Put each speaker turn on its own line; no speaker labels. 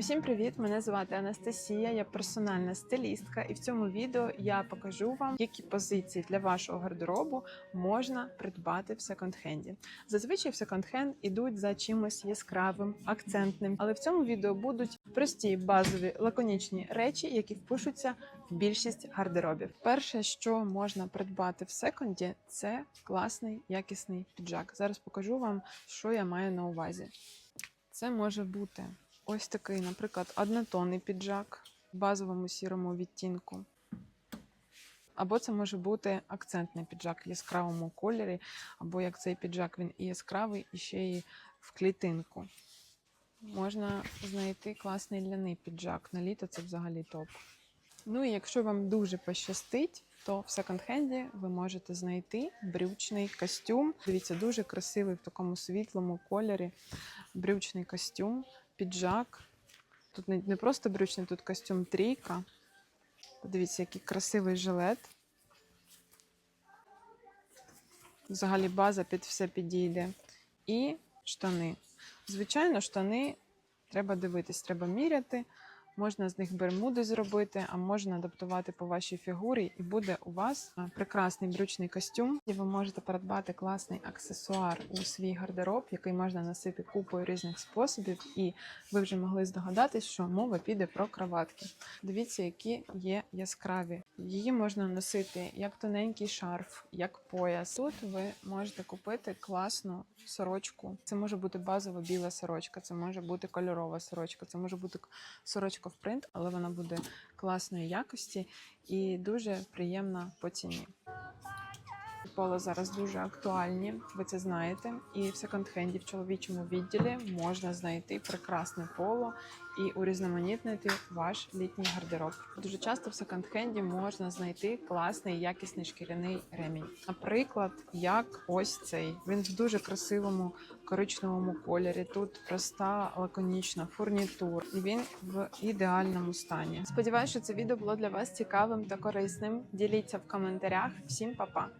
Усім привіт! Мене звати Анастасія, я персональна стилістка, і в цьому відео я покажу вам, які позиції для вашого гардеробу можна придбати в секонд-хенді. Зазвичай в секонд-хенд ідуть за чимось яскравим, акцентним, але в цьому відео будуть прості базові лаконічні речі, які впишуться в більшість гардеробів. Перше, що можна придбати в секонді, це класний якісний піджак. Зараз покажу вам, що я маю на увазі. Це може бути ось такий, наприклад, однотонний піджак в базовому сірому відтінку. Або це може бути акцентний піджак в яскравому кольорі, або як цей піджак він і яскравий, і ще й в клітинку. Можна знайти класний ляний піджак. На літо це взагалі топ. Ну і якщо вам дуже пощастить, то в секонд-хенді ви можете знайти брючний костюм. Дивіться, дуже красивий в такому світлому кольорі. Брючний костюм, піджак. Тут не, просто брючний, тут костюм трійка. Подивіться, який красивий жилет. Взагалі база під все підійде. І штани. Звичайно, штани треба дивитись, треба міряти. Можна з них бермуди зробити, а можна адаптувати по вашій фігурі, і буде у вас прекрасний брючний костюм. І ви можете придбати класний аксесуар у свій гардероб, який можна носити купою різних способів. І ви вже могли здогадатись, що мова піде про краватки. Дивіться, які є яскраві. Її можна носити як тоненький шарф, як пояс. Тут ви можете купити класну сорочку. Це може бути базова біла сорочка, це може бути кольорова сорочка, це може бути сорочка в принт, але вона буде класної якості і дуже приємна по ціні. Поло зараз дуже актуальні, ви це знаєте. І в секонд-хенді в чоловічому відділі можна знайти прекрасне поло і урізноманітнити ваш літній гардероб. Дуже часто в секонд-хенді можна знайти класний якісний шкіряний ремінь. Наприклад, як ось цей. Він в дуже красивому коричневому кольорі. Тут проста лаконічна фурнітур, і він в ідеальному стані. Сподіваюся, що це відео було для вас цікавим та корисним. Діліться в коментарях. Всім па-па!